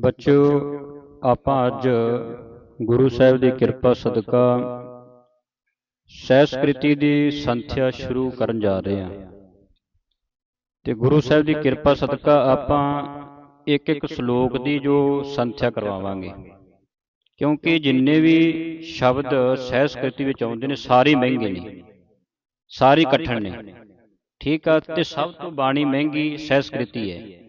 ਬੱਚਿਓ ਆਪਾਂ ਅੱਜ ਗੁਰੂ ਸਾਹਿਬ ਦੀ ਕਿਰਪਾ ਸਦਕਾ ਸਹਿਸਕ੍ਰਿਤੀ ਦੀ ਸੰਥਿਆ ਸ਼ੁਰੂ ਕਰਨ ਜਾ ਰਹੇ ਹਾਂ। ਤੇ ਗੁਰੂ ਸਾਹਿਬ ਦੀ ਕਿਰਪਾ ਸਦਕਾ ਆਪਾਂ ਇੱਕ ਇੱਕ ਸ਼ਲੋਕ ਦੀ ਜੋ ਸੰਥਿਆ ਕਰਵਾਵਾਂਗੇ। ਕਿਉਂਕਿ ਜਿੰਨੇ ਵੀ ਸ਼ਬਦ ਸਹਿਸਕ੍ਰਿਤੀ ਵਿੱਚ ਆਉਂਦੇ ਨੇ, ਸਾਰੇ ਮਹਿੰਗੇ ਨੇ, ਸਾਰੇ ਇਕੱਠਣ ਨੇ। ਠੀਕ ਆ, ਤੇ ਸਭ ਤੋਂ ਬਾਣੀ ਮਹਿੰਗੀ ਸਹਿਸਕ੍ਰਿਤੀ ਹੈ।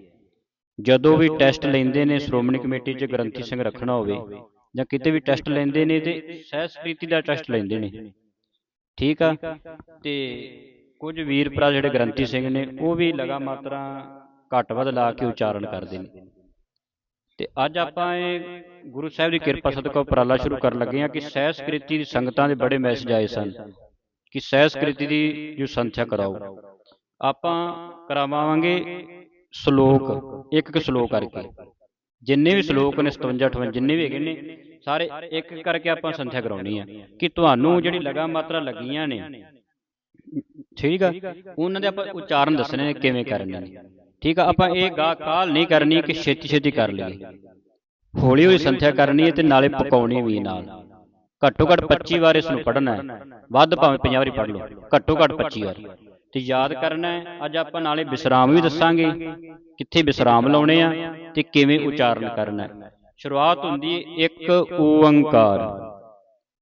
ਜਦੋਂ ਵੀ ਟੈਸਟ ਲੈਂਦੇ ਨੇ ਸ਼੍ਰੋਮਣੀ ਕਮੇਟੀ 'ਚ ਗ੍ਰੰਥੀ ਸਿੰਘ ਰੱਖਣਾ ਹੋਵੇ ਜਾਂ ਕਿਤੇ ਵੀ ਟੈਸਟ ਲੈਂਦੇ ਨੇ ਤੇ ਸਹਿਸਕ੍ਰਿਤੀ ਦਾ ਟੈਸਟ ਲੈਂਦੇ ਨੇ। ਠੀਕ ਆ? ਤੇ ਕੁਝ ਵੀਰ ਭਰਾ ਜਿਹੜੇ ਗ੍ਰੰਥੀ ਸਿੰਘ ਨੇ ਉਹ ਵੀ ਲਗਾ ਮਾਤਰਾ ਘੱਟ ਵੱਧ ਲਾ ਕੇ ਉਚਾਰਨ ਕਰਦੇ ਨੇ। ਤੇ ਅੱਜ ਆਪਾਂ ਇਹ ਗੁਰੂ ਸਾਹਿਬ ਦੀ ਕਿਰਪਾ ਸਦਕਾ ਉਪਰਾਲਾ ਸ਼ੁਰੂ ਕਰਨ ਲੱਗੇ ਹਾਂ ਕਿ ਸਹਿਸਕ੍ਰਿਤੀ ਦੀ ਸੰਗਤਾਂ ਦੇ ਬੜੇ ਮੈਸੇਜ ਆਏ ਸਨ। ਕਿ ਸਹਿਸਕ੍ਰਿਤੀ ਦੀ ਜੋ ਸੰਥਿਆ ਕਰਾਓ। ਆਪਾਂ ਕਰਾਵਾਂਗੇ ਸ਼ਲੋਕ, ਇੱਕ ਇੱਕ ਸ਼ਲੋਕ ਕਰਕੇ। ਜਿੰਨੇ ਵੀ ਸ਼ਲੋਕ ਨੇ 57 58 ਜਿੰਨੇ ਵੀ ਹੈਗੇ ਨੇ, ਸਾਰੇ ਇੱਕ ਕਰਕੇ ਆਪਾਂ ਸੰਥਿਆ ਕਰਾਉਣੀ ਆ ਕਿ ਤੁਹਾਨੂੰ ਜਿਹੜੀ ਲਗਾ ਮਾਤਰਾ ਲੱਗੀਆਂ ਨੇ, ਠੀਕ ਆ, ਉਹਨਾਂ ਦੇ ਆਪਾਂ ਉਚਾਰਨ ਦੱਸਣੇ ਨੇ ਕਿਵੇਂ ਕਰਨੇ ਨੇ। ਠੀਕ ਆ, ਆਪਾਂ ਇਹ ਗਾ ਕਾਲ ਨਹੀਂ ਕਰਨੀ ਕਿ ਛੇਤੀ ਛੇਤੀ ਕਰ ਲਈਏ। ਹੌਲੀ ਹੌਲੀ ਸੰਥਿਆ ਕਰਨੀ ਹੈ ਤੇ ਨਾਲੇ ਪਕਾਉਣੀ ਵੀ ਨਾਲ। ਘੱਟੋ ਘੱਟ 25 ਵਾਰ ਇਸ ਨੂੰ ਪੜ੍ਹਨਾ ਹੈ। ਵੱਧ ਭਾਵੇਂ 50 ਵਾਰੀ ਪੜ੍ਹ ਲਓ, ਘੱਟੋ ਘੱਟ 25 ਵਾਰ। ਤੇ ਯਾਦ ਕਰਨਾ ਹੈ ਅੱਜ ਆਪਾਂ ਨਾਲੇ ਵਿਸਰਾਮ ਵੀ ਦੱਸਾਂਗੇ ਕਿੱਥੇ ਵਿਸਰਾਮ ਲਾਉਣੇ ਆ ਤੇ ਕਿਵੇਂ ਉਚਾਰਨ ਕਰਨਾ ਹੈ। ਸ਼ੁਰੂਆਤ ਹੁੰਦੀ ਹੈ ਇੱਕ ਓੰਕਾਰ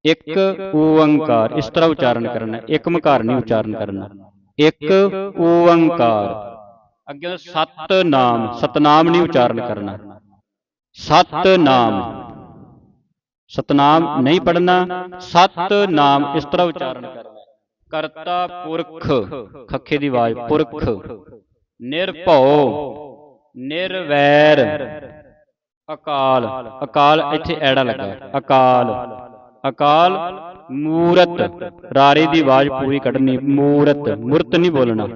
ਇੱਕ ਓੰਕਾਰ ਇਸ ਤਰ੍ਹਾਂ ਉਚਾਰਨ ਕਰਨਾ ਇੱਕ ਮਕਾਰ ਨਹੀਂ ਉਚਾਰਨ ਕਰਨਾ। ਇੱਕ ਓੰਕਾਰ ਅੱਗੇ ਸਤ ਨਾਮ ਸਤਨਾਮ ਨਹੀਂ ਉਚਾਰਨ ਕਰਨਾ। ਸਤ ਨਾਮ ਸਤਨਾਮ ਨਹੀਂ ਪੜਨਾ ਸਤ ਨਾਮ ਇਸ ਤਰ੍ਹਾਂ ਉਚਾਰਨ ਕਰਨਾ। ਕਰਤਾ ਪੁਰਖ, ਖੱਖੇ ਦੀ ਆਵਾਜ਼, ਪੁਰਖ। ਨਿਰਭਉ, ਨਿਰਵੈਰ। ਅਕਾਲ ਅਕਾਲ ਇੱਥੇ ਐੜਾ ਲੱਗਾ ਅਕਾਲ ਅਕਾਲ ਮੂਰਤ। ਰਾਰੇ ਦੀ ਆਵਾਜ਼ ਪੂਰੀ ਕੱਢਣੀ, ਮੂਰਤ। ਮੁਰਤ ਨਹੀਂ ਬੋਲਣਾ,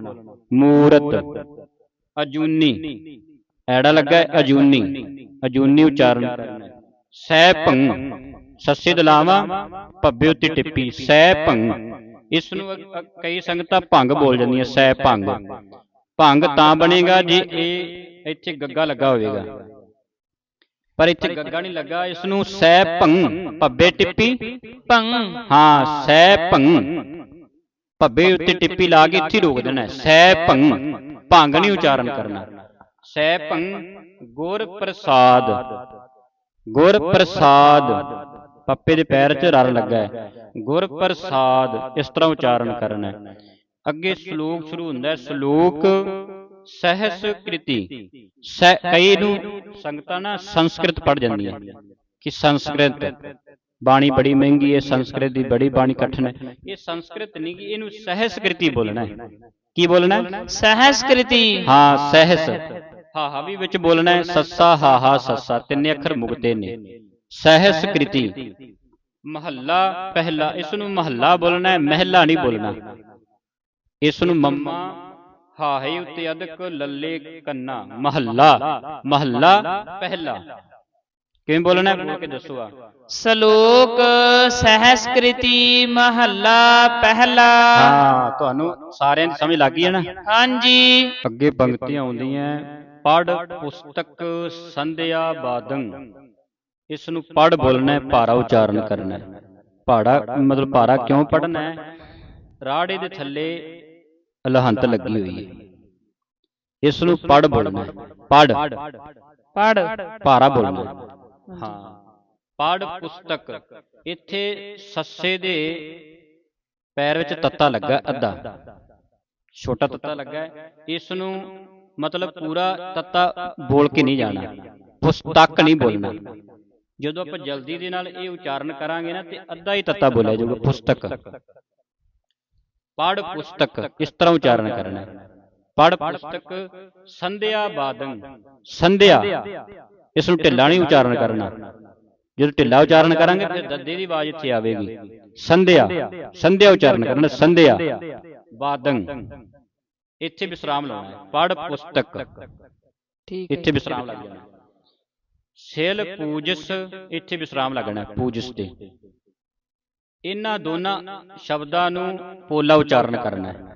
ਮੂਰਤ। ਅਜੂਨੀ। ਐੜਾ ਲੱਗਾ ਅਜੂਨੀ। ਅਜੂਨੀ ਉਚਾਰਨ। ਕਰਨਾ ਹੈ। ਸਹਿ ਭੰ, ਸੱਸੇ ਦਲਾਵਾ, ਭੱਬੇ ਉੱਤੇ ਟਿੱਪੀ। ਸਹਿ ਭੰ। ਇਸ ਨੂੰ ਕਈ ਸੰਗਤਾਂ ਭੰਗ ਬੋਲ ਜਾਂਦੀਆਂ ਸਹਿ ਭੰਗ। ਭੰਗ ਤਾਂ ਬਣੇਗਾ ਜੇ ਇਹ ਇੱਥੇ ਗੱਗਾ ਲੱਗਾ ਹੋਵੇਗਾ। ਪਰ ਇੱਥੇ ਗੱਗਾ ਨਹੀਂ ਲੱਗਾ ਇਸ ਨੂੰ ਸਹਿ ਭੰ ਭੱਬੇ ਟਿੱਪੀ। ਭੰ ਹਾਂ ਸਹਿ ਭੰ ਭੱਬੇ ਉੱਤੇ ਟਿੱਪੀ ਲਾ ਕੇ ਇੱਥੇ ਰੋਕ ਦੇਣਾ। ਸਹਿ ਭੰ ਭੰਗ। ਨਹੀਂ ਉਚਾਰਨ ਕਰਨਾ। ਸਹਿ ਭੰ ਗੁਰ ਪ੍ਰਸਾਦ ਗੁਰ ਪ੍ਰਸਾਦ ਪੱਪੇ ਦੇ ਪੈਰ 'ਚ ਰਰ ਲੱਗਾ ਹੈ। ਗੁਰ ਪ੍ਰਸਾਦ ਇਸ ਤਰ੍ਹਾਂ ਉਚਾਰਨ ਕਰਨਾ ਹੈ। ਅੱਗੇ ਸ਼ਲੋਕ ਸ਼ੁਰੂ ਹੁੰਦਾ ਹੈ ਸ਼ਲੋਕ ਸਹਿਸ ਕ੍ਰਿਤੀ। ਸਹਿ ਕਈ ਨੂੰ ਸੰਗਤਾਂ ਨਾ ਸੰਸਕ੍ਰਿਤ ਪੜ ਜਾਂਦੀਆਂ। ਕਿ ਸੰਸਕ੍ਰਿਤ ਬਾਣੀ ਬੜੀ ਮਹਿੰਗੀ ਹੈ ਸੰਸਕ੍ਰਿਤ ਦੀ ਬੜੀ ਬਾਣੀ ਕਠਿਨ ਹੈ ਇਹ ਸੰਸਕ੍ਰਿਤ ਨਹੀਂ ਕਿ ਇਹਨੂੰ ਸਹਿਸਕ੍ਰਿਤੀ ਬੋਲਣਾ ਹੈ। ਕੀ ਬੋਲਣਾ ਹੈ? ਸਹਸਕ੍ਰਿਤੀ ਹਾਂ ਸਹਿਸ। ਹਾਹਾ ਵੀ ਵਿੱਚ ਬੋਲਣਾ ਹੈ ਸੱਸਾ ਹਾਹਾ ਸੱਸਾ ਤਿੰਨੇ ਅੱਖਰ ਮੁਕਤੇ ਨੇ। ਸਹਿਸਕ੍ਰਿਤੀ। ਮਹੱਲਾ ਪਹਿਲਾ ਇਸ ਨੂੰ ਮਹੱਲਾ ਬੋਲਣਾ ਹੈ ਮਹਿਲਾ ਨਹੀਂ ਬੋਲਣਾ। ਇਸ ਨੂੰ ਮੰਮਾ ਹਾਹੇ ਉੱਤੇ ਅਦਕ ਲੱਲੇ ਕੰਨਾ। ਮਹੱਲਾ ਮਹੱਲਾ ਪਹਿਲਾ। ਕਿਵੇਂ ਬੋਲਣਾ ਬੋਲ ਕੇ ਦੱਸੋ ਆ। ਸ਼ਲੋਕ ਸਹਸਕ੍ਰਿਤੀ ਮਹੱਲਾ ਪਹਿਲਾ। ਹਾਂ ਤੁਹਾਨੂੰ ਸਾਰਿਆਂ ਦੀ ਸਮਝ ਲੱਗ ਗਈ ਹੈ ਨਾ? ਹਾਂਜੀ। ਅੱਗੇ ਪੰਕਤੀਆਂ ਆਉਂਦੀਆਂ ਪੜ ਪੁਸਤਕ ਸੰਧਿਆ ਬਾਦੰ ਇਸ ਨੂੰ ਪੜ ਬੋਲਣਾ ਹੈ ਭਾਰਾ ਉਚਾਰਨ ਕਰਨਾ ਹੈ। ਭਾੜਾ ਮਤਲਬ ਭਾਰਾ ਕਿਉਂ ਪੜਨਾ ਹੈ? ਰਾੜੇ ਦੇ ਥੱਲੇ ਅਲਹੰਤ ਲੱਗੀ ਹੋਈ ਹੈ। ਇਸ ਨੂੰ ਪੜ ਬੋਲਣਾ ਹੈ। ਪੜ ਪੜ ਭਾਰਾ ਬੋਲਣਾ ਹੈ। ਪੜ ਪੁਸਤਕ। ਇੱਥੇ ਸੱਸੇ ਦੇ ਪੈਰ ਵਿੱਚ ਤੱਤਾ ਲੱਗਾ ਅੱਧਾ। ਛੋਟਾ ਤੱਤਾ ਲੱਗਾ। ਇਸ ਨੂੰ ਮਤਲਬ ਪੂਰਾ ਤੱਤਾ ਬੋਲ ਕੇ ਨਹੀਂ ਜਾਣਾ। ਪੁਸਤਕ ਨਹੀਂ ਬੋਲਣਾ। ਜਦੋਂ ਆਪਾਂ ਜਲਦੀ ਦੇ ਨਾਲ ਇਹ ਉਚਾਰਨ ਕਰਾਂਗੇ ਨਾ ਤੇ ਅੱਧਾ ਹੀ ਤੱਤਾ ਬੋਲਿਆ ਜਾਊਗਾ ਪੁਸਤਕ। ਪੜ ਪੁਸਤਕ ਇਸ ਤਰ੍ਹਾਂ ਉਚਾਰਨ ਕਰਨਾ ਹੈ ਪੜ ਪੁਸਤਕ ਸੰਧਿਆ ਬਾਦੰ। ਸੰਧਿਆ। ਇਸ ਨੂੰ ਢਿੱਲਾ ਨਹੀਂ ਉਚਾਰਨ ਕਰਨਾ। ਜਦੋਂ ਢਿੱਲਾ ਉਚਾਰਨ ਕਰਾਂਗੇ ਫਿਰ ਦੱਦੇ ਦੀ ਆਵਾਜ਼ ਇੱਥੇ ਆਵੇਗੀ। ਸੰਧਿਆ। ਸੰਧਿਆ। ਉਚਾਰਨ ਕਰਨਾ ਸੰਧਿਆ। ਬਾਦੰ। ਇੱਥੇ ਵਿਸਰਾਮ ਲਾਉਣਾ ਹੈ। ਪੜ ਪੁਸਤਕ। ਠੀਕ ਹੈ ਇੱਥੇ ਵਿਸਰਾਮ ਲੱਗ ਜਾਣਾ ਸੇਲ ਪੂਜਸ ਇੱਥੇ ਵਿਸਰਾਮ ਲੱਗਣਾ ਪੂਜਸ ਤੇ। ਇਹਨਾਂ ਦੋਨਾਂ ਸ਼ਬਦਾਂ ਨੂੰ ਪੋਲਾ ਉਚਾਰਨ ਕਰਨਾ ਹੈ।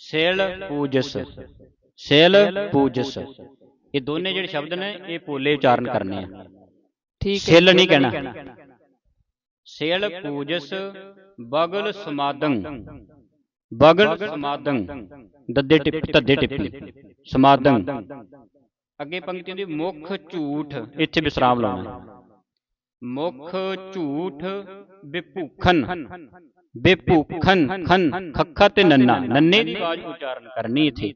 ਸੇਲ ਪੂਜਸ ਸੇਲ ਪੂਜਸ ਇਹ ਦੋਨੇ ਜਿਹੜੇ ਸ਼ਬਦ ਨੇ ਇਹ ਪੋਲੇ ਉਚਾਰਨ ਕਰਨੇ ਆ। ਠੀਕ ਹੈ ਸਿਲ ਨਹੀਂ ਕਹਿਣਾ। ਸਿਲ ਪੂਜਸ ਬਗਲ ਸਮਾਦੰ। ਬਗਲ ਸਮਾਦੰ। ਦੱਦੇ ਟਿੱਪ ਧੱਦੇ ਟਿੱਪੀ। ਸਮਾਦੰ। ਅੱਗੇ ਪੰਕਤੀ ਦੀ ਮੁਖ ਝੂਠ। ਇੱਥੇ ਵਿਸਰਾਮ ਲਾਉਣਾ ਮੁਖ ਝੂਠ ਵਿਭੂਖਨ ਵਿਭੂਖਨ ਖਨ ਖੱਖਾ ਤੇ ਨੰਨਾ। ਨੰਨੇ। ਦੀ ਆਵਾਜ਼ ਉਚਾਰਨ ਕਰਨੀ ਇੱਥੇ।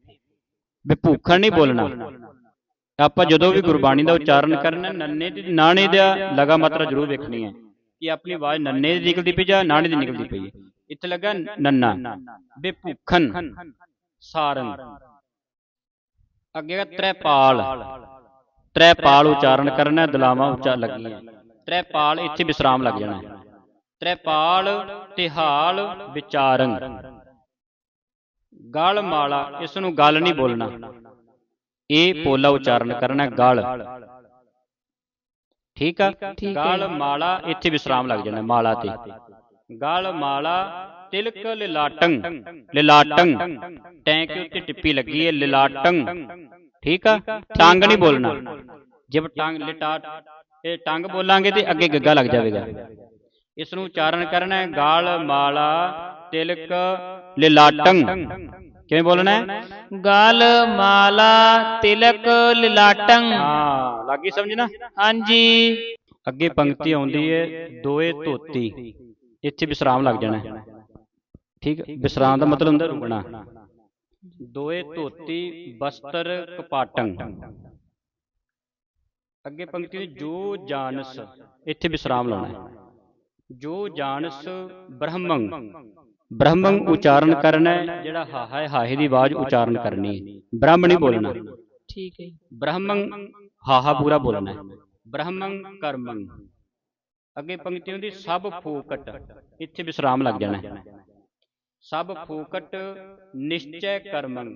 ਵਿਭੂਖਨ ਨਹੀਂ ਬੋਲਣਾ। ਆਪਾਂ ਜਦੋਂ ਵੀ ਗੁਰਬਾਣੀ ਦਾ ਉਚਾਰਨ ਕਰਨਾ ਨੰਨੇ ਦੀ ਨਾਣੇ ਦਾ ਲਗਾ ਮਾਤਰਾ ਜ਼ਰੂਰ ਵੇਖਣੀ ਹੈ ਕਿ ਆਪਣੀ ਆਵਾਜ਼ ਨੰਨੇ ਦੀ ਨਿਕਲਦੀ ਪਈ ਜਾਂ ਨਾਣੇ ਦੀ ਨਿਕਲਦੀ ਪਈ ਇੱਥੇ ਲੱਗਾ ਨੰਨਾ। ਬੇਭੂਖਨ ਸਾਰਨ ਅੱਗੇ ਤ੍ਰੈਪਾਲ। ਤ੍ਰੈਪਾਲ ਉਚਾਰਨ ਕਰਨਾ ਦਲਾਵਾਂ ਉੱਚਾ ਲੱਗੀਆਂ। ਤ੍ਰੈਪਾਲ ਇੱਥੇ ਵਿਸਰਾਮ ਲੱਗ ਜਾਣਾ। ਤ੍ਰੈਪਾਲ ਤਿਹਾਲ ਵਿਚਾਰਨ। ਗਲ ਮਾਲਾ ਇਸ ਨੂੰ ਗਲ ਨਹੀਂ ਬੋਲਣਾ। ਇਹ ਪੋਲਾ ਉਚਾਰਨ ਕਰਨਾ ਗਲ। ਠੀਕ ਆ। ਗਲ ਮਾਲਾ ਇੱਥੇ ਵਿਸਰਾਮ ਲੱਗ ਜਾਣਾ ਮਾਲਾ ਤੇ। ਗਲ ਮਾਲਾ ਤਿਲਕ ਲਿਲਾਟੰ ਲਿਲਾਟੰ ਟੈਂਕ ਉੱਤੇ ਟਿੱਪੀ ਲੱਗੀ ਹੈ ਲਿਲਾਟੰ। ਠੀਕ ਆ? ਟੰਗ ਨਹੀਂ ਬੋਲਣਾ। ਜੇ ਟੰਗ ਲਿਟਾ ਇਹ ਟੰਗ ਬੋਲਾਂਗੇ ਤੇ ਅੱਗੇ ਗੱਗਾ ਲੱਗ ਜਾਵੇਗਾ। ਇਸ ਨੂੰ ਉਚਾਰਨ ਕਰਨਾ ਹੈ ਗਾਲ ਮਾਲਾ ਤਿਲਕ ਲਿਲਾਟੰ। ਕਿਵੇਂ ਬੋਲਣਾ ਹੈ? ਗਲ ਮਾਲਾ ਤਿਲਕ ਲਿਲਾਟੰ। ਹਾਂ ਲੱਗੀ ਸਮਝਣਾ ਹਾਂਜੀ। ਅੱਗੇ ਪੰਕਤੀ ਆਉਂਦੀ ਹੈ ਦੋਏ ਧੋਤੀ। ਇੱਥੇ ਵਿਸਰਾਮ ਲੱਗ ਜਾਣਾ ਹੈ। ਠੀਕ ਹੈ? ਵਿਸਰਾਮ ਦਾ ਮਤਲਬ ਹੁੰਦਾ ਰੁਕਣਾ ਦੋਏ ਧੋਤੀ ਬਸਤਰ ਕਪਾਟੰ ਅੱਗੇ ਪੰਕਤੀ ਜੋ ਜਾਣਸ ਇੱਥੇ ਵਿਸਰਾਮ ਲਾਉਣਾ ਹੈ। ਜੋ ਜਾਣਸ ਬ੍ਰਹਮੰ ਬ੍ਰਹਮੰ ਉਚਾਰਨ ਕਰਨਾ ਹੈ ਜਿਹੜਾ ਹਾਹਾ ਹੈ ਹਾਹੇ ਦੀ ਆਵਾਜ਼ ਉਚਾਰਨ ਕਰਨੀ ਹੈ। ਬ੍ਰਹਮ ਨਹੀਂ ਬੋਲਣਾ। ਠੀਕ ਹੈ ਬ੍ਰਹਮੰ ਹਾਹਾ ਪੂਰਾ ਬੋਲਣਾ ਹੈ। ਬ੍ਰਹਮੰ ਕਰਮੰ ਅੱਗੇ ਪੰਕਤੀ ਹੁੰਦੀ ਸਭ ਫੂਕਟ। ਇੱਥੇ ਵਿਸਰਾਮ ਲੱਗ ਜਾਣਾ ਹੈ। ਸਭ ਫੂਕਟ ਨਿਸ਼ਚੈ ਕਰਮੰ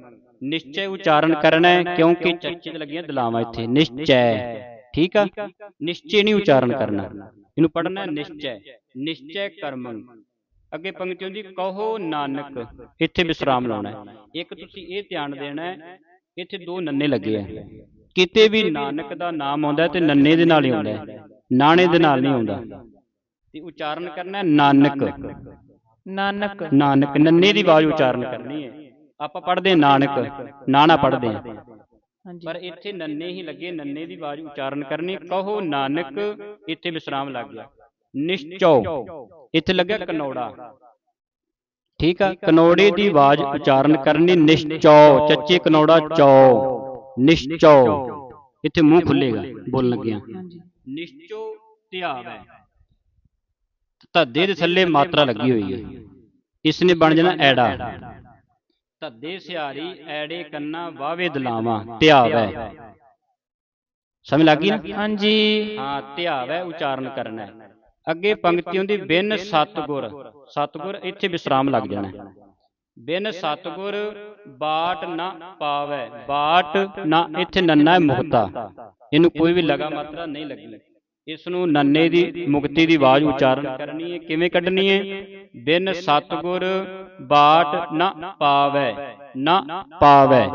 ਨਿਸ਼ਚੈ ਉਚਾਰਨ ਕਰਨਾ ਹੈ ਕਿਉਂਕਿ ਚੱਚੇ ਤੇ ਲੱਗੀਆਂ ਦਲਾਵਾਂ ਇੱਥੇ। ਨਿਸ਼ਚੈ। ਠੀਕ ਆ? ਨਿਸ਼ਚੈ ਨਹੀਂ ਉਚਾਰਨ ਕਰਨਾ। ਇਹਨੂੰ ਪੜਨਾ ਹੈ ਨਿਸ਼ਚੈ। ਨਿਸ਼ਚੈ ਕਰਮੰ ਅੱਗੇ ਪੰਕਤੀ ਹੁੰਦੀ ਕਹੋ ਨਾਨਕ ਇੱਥੇ ਵਿਸਰਾਮ ਲਾਉਣਾ ਹੈ। ਇੱਕ ਤੁਸੀਂ ਇਹ ਧਿਆਨ ਦੇਣਾ ਹੈ ਇੱਥੇ ਦੋ ਨੰਨੇ ਲੱਗੇ ਆ ਕਿਤੇ ਵੀ ਨਾਨਕ ਦਾ ਨਾਮ ਆਉਂਦਾ ਤੇ ਨੰਨੇ ਦੇ ਨਾਲ ਹੀ ਆਉਂਦਾ ਨਾਣੇ ਦੇ ਨਾਲ ਨਹੀਂ ਆਉਂਦਾ ਤੇ ਉਚਾਰਨ ਕਰਨਾ ਨਾਨਕ। ਨਾਨਕ ਨਾਨਕ ਨੰਨੇ ਦੀ ਆਵਾਜ਼ ਉਚਾਰਨ ਕਰਨੀ ਹੈ। ਆਪਾਂ ਪੜ੍ਹਦੇ ਨਾਨਕ ਨਾਣਾ ਪੜ੍ਹਦੇ ਹਾਂ। ਹਾਂਜੀ। ਪਰ ਇੱਥੇ ਨੰਨੇ ਹੀ ਲੱਗੇ ਨੰਨੇ ਦੀ ਆਵਾਜ਼ ਉਚਾਰਨ ਕਰਨੀ ਕਹੋ ਨਾਨਕ ਇੱਥੇ ਵਿਸਰਾਮ ਲੱਗ ਗਿਆ। ਨਿਸ਼ਚੋ ਇੱਥੇ ਲੱਗਿਆ ਕਨੌੜਾ। ਠੀਕ ਆ ਕਨੌੜੇ ਦੀ ਆਵਾਜ਼ ਉਚਾਰਨ ਕਰਨੀ ਨਿਸ਼ਚੋ ਚੱਚੇ ਕਨੌੜਾ ਚੌ। ਨਿਸ਼ਚੋ ਇੱਥੇ ਮੂੰਹ ਖੁੱਲੇਗਾ ਬੋਲਣ ਲੱਗਿਆ। ਨਿਸ਼ਚੋ ਧਿਆਵ ਧੱਦੇ ਦੇ ਥੱਲੇ ਮਾਤਰਾ ਲੱਗੀ ਹੋਈ ਹੈ। ਇਸ ਨੇ ਬਣ ਜਾਣਾ ਐੜਾ। ਧੱਦੇ ਸਿਹਾਰੀ ਐੜੇ ਕੰਨਾ ਵਾਵੇ ਦਲਾਵਾਂ ਧਿਆਵ ਹੈ। ਸਮਝ ਲੱਗੀ ਨਾ? ਹਾਂਜੀ। ਹਾਂ ਧਿਆਵ ਹੈ ਉਚਾਰਨ ਕਰਨਾ ਅੱਗੇ ਪੰਕਤੀ ਹੁੰਦੀ ਬਿਨ ਸਤਗੁਰ। ਸਤਗੁਰ ਇੱਥੇ ਵਿਸਰਾਮ ਲੱਗ ਜਾਣਾ। ਬਿਨ ਸਤਗੁਰ ਬਾਟ ਨਾ ਪਾਵੈ। ਬਾਟ ਨਾ ਇੱਥੇ ਨੰਨਾ ਹੈ ਮੁਕਤਾ। ਇਹਨੂੰ ਕੋਈ ਵੀ ਲਗਾ ਮਾਤਰਾ ਨਹੀਂ ਲੱਗੀ ਇਸ ਨੂੰ ਨੰਨੇ ਦੀ ਮੁਕਤੀ ਦੀ ਆਵਾਜ਼ ਉਚਾਰਨ ਕਰਨੀ ਹੈ। ਕਿਵੇਂ ਕੱਢਣੀ ਹੈ? ਬਿਨ ਸਤਗੁਰ ਬਾਟ ਨਾ ਪਾਵੈ ਨਾ ਪਾਵੈ।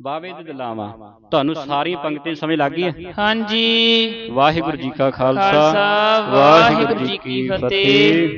ਬਾਵੇ ਦੇ ਦਲਾਵਾਂ। ਤੁਹਾਨੂੰ ਸਾਰੀਆਂ ਪੰਕਤੀਆਂ ਸਮਝ ਲੱਗ ਗਈਆਂ? ਹਾਂਜੀ। ਵਾਹਿਗੁਰੂ ਜੀ ਕਾ ਖਾਲਸਾ। ਖਾਲਸਾ, ਵਾਹਿਗੁਰੂ ਜੀ ਕੀ ਫਤਿਹ।